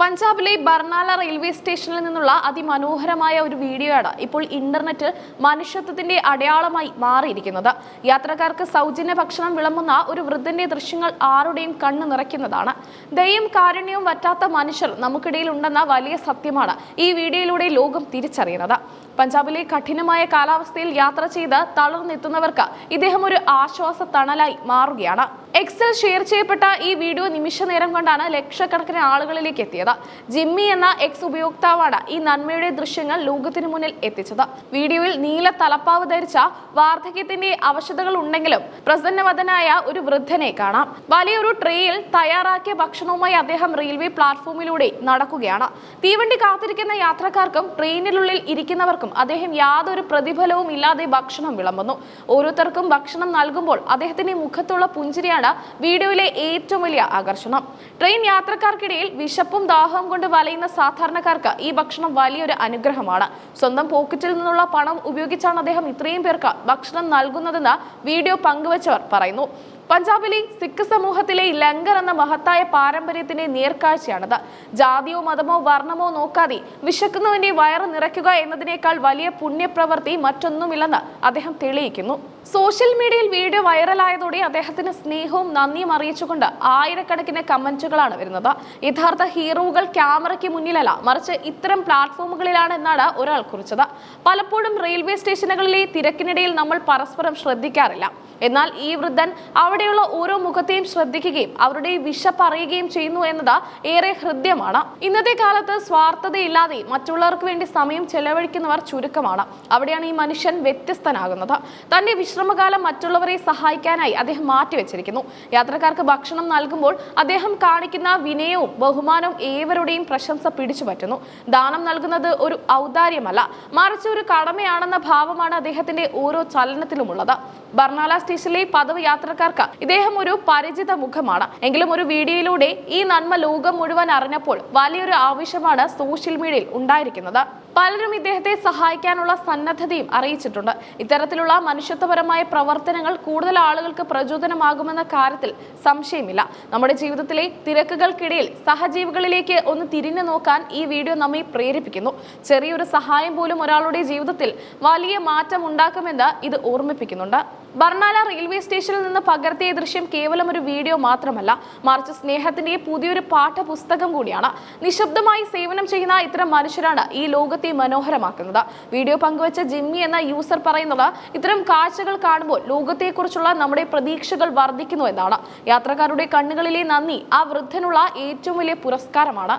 പഞ്ചാബിലെ ബർണാല റെയിൽവേ സ്റ്റേഷനിൽ നിന്നുള്ള അതിമനോഹരമായ ഒരു വീഡിയോയാണ് ഇപ്പോൾ ഇന്റർനെറ്റിൽ മനുഷ്യത്വത്തിന്റെ അടയാളമായി മാറിയിരിക്കുന്നത്. യാത്രക്കാർക്ക് സൗജന്യ ഭക്ഷണം വിളമ്പുന്ന ഒരു വൃദ്ധന്റെ ദൃശ്യങ്ങൾ ആരുടെയും കണ്ണു നിറയ്ക്കുന്നതാണ്. ദയും കാരുണ്യവും വറ്റാത്ത മനുഷ്യർ നമുക്കിടയിൽ ഉണ്ടെന്ന വലിയ സത്യമാണ് ഈ വീഡിയോയിലൂടെ ലോകം തിരിച്ചറിയുന്നത്. പഞ്ചാബിലെ കഠിനമായ കാലാവസ്ഥയിൽ യാത്ര ചെയ്ത് തളർന്നെത്തുന്നവർക്ക് ഇദ്ദേഹം ഒരു ആശ്വാസ തണലായി മാറുകയാണ്. എക്സിൽ ഷെയർ ചെയ്യപ്പെട്ട ഈ വീഡിയോ നിമിഷ നേരം കൊണ്ടാണ് ലക്ഷക്കണക്കിന് ആളുകളിലേക്ക് എത്തിയത്. ജിമ്മി എന്ന എക്സ് ഉപയോക്താവാണ് ഈ നന്മയുടെ ദൃശ്യങ്ങൾ ലോകത്തിനു മുന്നിൽ എത്തിച്ചത്. വീഡിയോയിൽ നീല തലപ്പാവ് ധരിച്ച വാർദ്ധക്യത്തിന്റെ അവശതകൾ ഉണ്ടെങ്കിലും പ്രസന്നവതനായ ഒരു വൃദ്ധനെ കാണാം. വലിയൊരു ട്രേയിൽ തയ്യാറാക്കിയ ഭക്ഷണവുമായി അദ്ദേഹം റെയിൽവേ പ്ലാറ്റ്ഫോമിലൂടെ നടക്കുകയാണ്. തീവണ്ടി കാത്തിരിക്കുന്ന യാത്രക്കാർക്കും ട്രെയിനിനുള്ളിൽ ഇരിക്കുന്നവർക്കും അദ്ദേഹം യാതൊരു പ്രതിഫലവും ഇല്ലാതെ ഭക്ഷണം വിളമ്പുന്നു. ഓരോരുത്തർക്കും ഭക്ഷണം നൽകുമ്പോൾ അദ്ദേഹത്തിന്റെ മുഖത്തുള്ള പുഞ്ചിരിയാണ് വീഡിയോയിലെ ഏറ്റവും വലിയ ആകർഷണം. ട്രെയിൻ യാത്രക്കാർക്കിടയിൽ വിശപ്പും ദാഹവും കൊണ്ട് വലയുന്ന സാധാരണക്കാർക്ക് ഈ ഭക്ഷണം വലിയൊരു അനുഗ്രഹമാണ്. സ്വന്തം പോക്കറ്റിൽ നിന്നുള്ള പണം ഉപയോഗിച്ചാണ് അദ്ദേഹം ഇത്രയും പേർക്ക് ഭക്ഷണം നൽകുന്നതെന്ന് വീഡിയോ പങ്കുവച്ചവർ പറയുന്നു. പഞ്ചാബിലെ സിഖ് സമൂഹത്തിലെ ലങ്കർ എന്ന മഹത്തായ പാരമ്പര്യത്തിന്റെ നേർക്കാഴ്ചയാണത്. ജാതിയോ മതമോ വർണമോ നോക്കാതെ വിശക്കുന്നവന്റെ വയറ് നിറയ്ക്കുക എന്നതിനേക്കാൾ വലിയ പുണ്യപ്രവൃത്തി മറ്റൊന്നുമില്ലെന്ന് അദ്ദേഹം തെളിയിക്കുന്നു. സോഷ്യൽ മീഡിയയിൽ വീഡിയോ വൈറലായതോടെ അദ്ദേഹത്തിന് സ്നേഹവും നന്ദിയും അറിയിച്ചുകൊണ്ട് ആയിരക്കണക്കിന് കമന്റുകളാണ് വരുന്നത്. യഥാർത്ഥ ഹീറോകൾ ക്യാമറയ്ക്ക് മുന്നിലല്ല മറിച്ച് ഇത്തരം പ്ലാറ്റ്ഫോമുകളിലാണ് എന്നാണ് ഒരാൾ കുറിച്ചത്. പലപ്പോഴും റെയിൽവേ സ്റ്റേഷനുകളിലെ തിരക്കിനിടയിൽ നമ്മൾ പരസ്പരം ശ്രദ്ധിക്കാറില്ല. എന്നാൽ ഈ വൃദ്ധൻ അവിടെയുള്ള ഓരോ മുഖത്തെയും ശ്രദ്ധിക്കുകയും അവരുടെ വിഷ പറയുകയും ചെയ്യുന്നു എന്നത് ഏറെ ഹൃദ്യമാണ്. ഇന്നത്തെ കാലത്ത് സ്വാർത്ഥതയില്ലാതെ മറ്റുള്ളവർക്ക് വേണ്ടി സമയം ചെലവഴിക്കുന്നവർ ചുരുക്കമാണ്. അവിടെയാണ് ഈ മനുഷ്യൻ വ്യത്യസ്തനാകുന്നത്. തന്റെ വിശ്രമകാലം മറ്റുള്ളവരെ സഹായിക്കാനായി അദ്ദേഹം മാറ്റിവെച്ചിരിക്കുന്നു. യാത്രക്കാർക്ക് ഭക്ഷണം നൽകുമ്പോൾ അദ്ദേഹം കാണിക്കുന്ന വിനയവും ബഹുമാനവും ഏവരുടെയും പ്രശംസ പിടിച്ചുപറ്റുന്നു ദാനം നൽകുന്നത് ഒരു ഔദാര്യമല്ല. മറിച്ച് ഒരു കടമയാണെന്ന ഭാവമാണ് അദ്ദേഹത്തിന്റെ ഓരോ ചലനത്തിലുമുള്ളത്. ബർണാല സ്റ്റേഷനിലെ പദവ് യാത്രക്കാർക്ക് ഇദ്ദേഹം ഒരു പരിചിത മുഖമാണ്. എങ്കിലും ഒരു വീഡിയോയിലൂടെ ഈ നന്മ ലോകം മുഴുവൻ അറിഞ്ഞപ്പോൾ വലിയൊരു ആവശ്യമാണ് സോഷ്യൽ മീഡിയയിൽ ഉണ്ടായിരിക്കുന്നത്. പലരും ഇദ്ദേഹത്തെ സഹായിക്കാനുള്ള സന്നദ്ധതയും അറിയിച്ചിട്ടുണ്ട്. ഇത്തരത്തിലുള്ള മനുഷ്യത്വപരമായ പ്രവർത്തനങ്ങൾ കൂടുതൽ ആളുകൾക്ക് പ്രചോദനമാകുമെന്ന കാര്യത്തിൽ സംശയമില്ല. നമ്മുടെ ജീവിതത്തിലെ തിരക്കുകൾക്കിടയിൽ സഹജീവികളിലേക്ക് ഒന്ന് തിരിഞ്ഞു നോക്കാൻ ഈ വീഡിയോ നമ്മെ പ്രേരിപ്പിക്കുന്നു. ചെറിയൊരു സഹായം പോലും ഒരാളുടെ ജീവിതത്തിൽ വലിയ മാറ്റം ഉണ്ടാക്കുമെന്ന് ഇത് ഓർമ്മിപ്പിക്കുന്നുണ്ട്. ബർണാല റെയിൽവേ സ്റ്റേഷനിൽ നിന്ന് പകർത്തിയ ദൃശ്യം കേവലം ഒരു വീഡിയോ മാത്രമല്ല മറിച്ച് സ്നേഹത്തിന്റെ പുതിയൊരു പാഠപുസ്തകം കൂടിയാണ്. നിശബ്ദമായി സേവനം ചെയ്യുന്ന ഇത്തരം മനുഷ്യരാണ് ഈ ലോകത്തെ മനോഹരമാക്കുന്നത്. വീഡിയോ പങ്കുവച്ച ജിമ്മി എന്ന യൂസർ പറയുന്നത് ഇത്തരം കാഴ്ചകൾ കാണുമ്പോൾ ലോകത്തെക്കുറിച്ചുള്ള നമ്മുടെ പ്രതീക്ഷകൾ വർദ്ധിക്കുന്നു എന്നാണ്. യാത്രക്കാരുടെ കണ്ണുകളിലെ നന്ദി ആ വൃദ്ധനുള്ള ഏറ്റവും വലിയ പുരസ്കാരമാണ്.